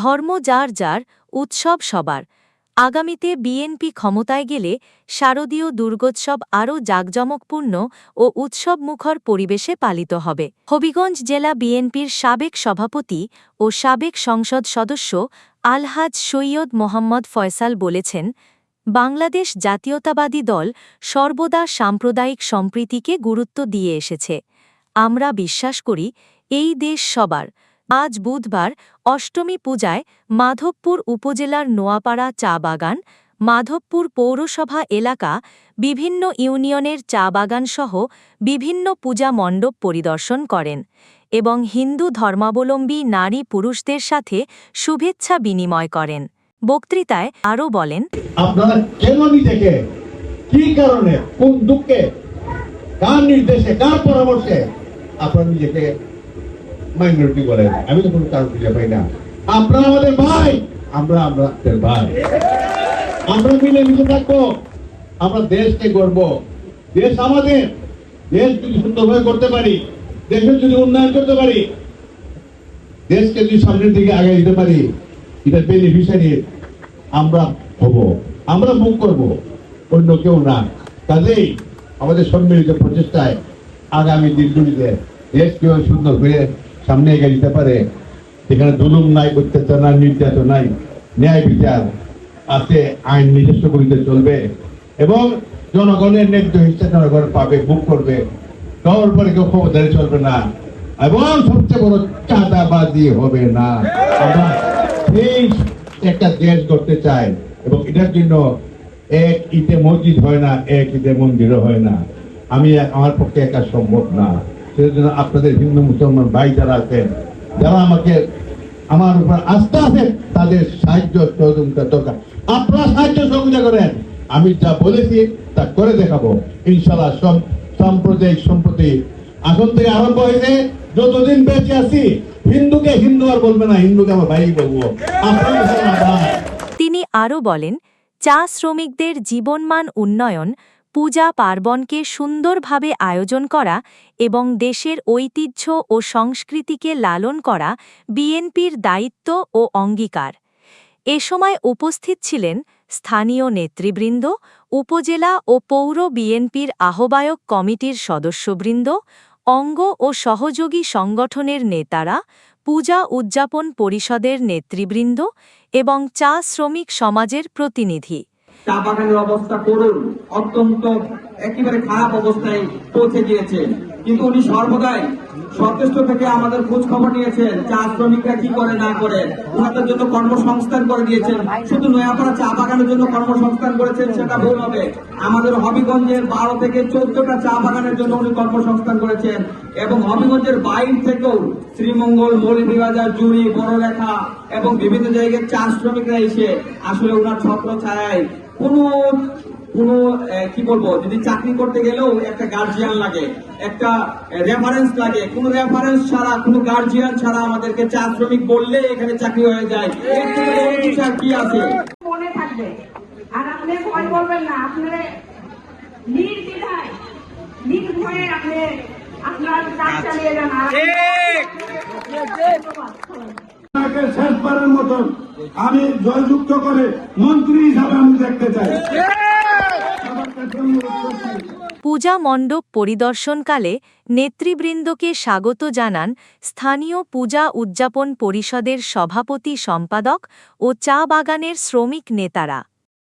ধর্ম যার যার, উৎসব সবার। আগামীতে বিএনপি ক্ষমতায় গেলে শারদীয় দুর্গোৎসব আরও জাঁকজমকপূর্ণ ও উৎসবমুখর পরিবেশে পালিত হবে। হবিগঞ্জ জেলা বিএনপির সাবেক সভাপতি ও সাবেক সংসদ সদস্য আলহাজ সৈয়দ মোহাম্মদ ফয়সাল বলেছেন, বাংলাদেশ জাতীয়তাবাদী দল সর্বদা সাম্প্রদায়িক সম্প্রীতিকে গুরুত্ব দিয়ে এসেছে। আমরা বিশ্বাস করি, এই দেশ সবার। আজ বুধবার অষ্টমী পূজায় মাধবপুর উপজেলার নোয়াপাড়া চা বাগান, মাধবপুর পৌরসভা এলাকা, বিভিন্ন ইউনিয়নের চা বাগানসহ বিভিন্ন পূজা মণ্ডপ পরিদর্শন করেন এবং হিন্দু ধর্মাবলম্বী নারী পুরুষদের সাথে শুভেচ্ছা বিনিময় করেন। বক্তৃতায় আরও বলেন, আপনারা কি কারণে? কোন দুঃখে? কার নির্দেশে? কার পরামর্শে? আপনারা নিজেকে মাইনরিটি বলেন আমি তো কোনো কারণ খুঁজে পাই না। আপনারা আমাদের ভাই, আমরা আমাদের ভাই। আমরা মিলে মিশে থাকব, আমরা দেশকে গর্ব দেশ আমাদের, দেশ যদি সুন্দরভাবে করতে পারি, দেশের যদি উন্নয়ন করতে পারি, দেশকে যদি সামনের দিকে আগে দিতে পারি, এটা বেনিফিশিয়ারি আমরা হব, আমরা মুখ করব, অন্য কেউ না। কাজেই আমাদের সম্মিলিত প্রচেষ্টায় আগামী দিনগুলিতে দেশ কেউ সুন্দর করে সামনে এগিয়ে দিতে পারে। সেখানে দুলুম নাই, অত্যাচার নাই, নির্যাতন নাই, ন্যায় বিচার আছে, আইন নিজস্ব করিতে চলবে এবং জনগণের ন্যায্য হিসেবে জনগণ পাবে বুক করবে। কারোর পরে কেউ ক্ষমতায় চলবে না এবং সবচেয়ে বড় চাঁদাবাজি হবে না। একটা দেশ করতে চাই এবং এটার জন্য এক ইতে মসজিদ হয় না, এক ইতে মন্দিরও হয় না। আমি আমার পক্ষে একা সম্ভব না। সেই জন্য আপনাদের হিন্দু মুসলমান ভাই যারা আছেন, যারা আমাকে আমার উপর আস্থা আছে তাদের সাহায্য সহযোগিতা দরকার। আপনারা সাহায্য সহযোগিতা করেন, আমি যা বলেছি তা করে দেখাবো। ইনশাল্লাহ সব সাম্প্রদায়িক সম্পত্তি এখন থেকে আরম্ভ হয়েছে, যতদিন বেঁচে আছি, হিন্দুকে হিন্দু আর বলবে না, হিন্দুকে আমার ভাই বলব। তিনি আরও বলেন, চা শ্রমিকদের জীবনমান উন্নয়ন পূজা পার্বণকে সুন্দরভাবে আয়োজন করা এবং দেশের ঐতিহ্য ও সংস্কৃতিকে লালন করা বিএনপির দায়িত্ব ও অঙ্গীকার। এ সময় উপস্থিত ছিলেন স্থানীয় নেতৃবৃন্দ, উপজেলা ও পৌর বিএনপির আহ্বায়ক কমিটির সদস্যবৃন্দ, অঙ্গ ও সহযোগী সংগঠনের নেতারা, পূজা উদযাপন পরিষদের নেতৃবৃন্দ এবং চা শ্রমিক সমাজের প্রতিনিধি। চা বাগানের অবস্থা করুন। অত্যন্ত একেবারে খারাপ অবস্থায় পৌঁছে গিয়েছে। কিন্তু উনি সর্বদাই সচেষ্ট থেকে আমাদের খোঁজ খবর নিয়েছেন, চা শ্রমিকরা কি করে, না করে। ওনাদের জন্য কর্মসংস্থান করে দিয়েছেন। শুধু নয়াপাড়া চা বাগানের জন্য কর্মসংস্থান করেছেন, সেটা ভুল হবে। আমাদের হবিগঞ্জের বারো থেকে চোদ্দটা চা বাগানের জন্য উনি কর্মসংস্থান করেছেন। এবং হবিগঞ্জের বাইরে থেকেও শ্রীমঙ্গল, মৌলভীবাজার, জুড়ি, বড়লেখা এবং বিভিন্ন জায়গায় চা শ্রমিকরা এসে আসলে ওনার ছত্র ছায় কোনো কোনো কি বলব, যদি চাকরি করতে গেলেও একটা গার্জিয়ান লাগে, একটা রেফারেন্স লাগে। কোনো রেফারেন্স ছাড়া, কোনো গার্জিয়ান ছাড়া আমাদেরকে চা শ্রমিক বললে এখানে চাকরি হয়ে যায়। কি আছে? মনে থাকবে। আর আপনি ভয় করবেন না আপনার নির্দ্বিধায়, নির্ভয়ে আপনি আপনার শেষবারের মতন আমি জয়যুক্ত করে মন্ত্রী হিসাবে আমি দেখতে চাই। পূজা মণ্ডপ পরিদর্শনকালে নেতৃবৃন্দকে স্বাগত জানান স্থানীয় পূজা উদযাপন পরিষদের সভাপতি সম্পাদক ও চা বাগানের শ্রমিক নেতারা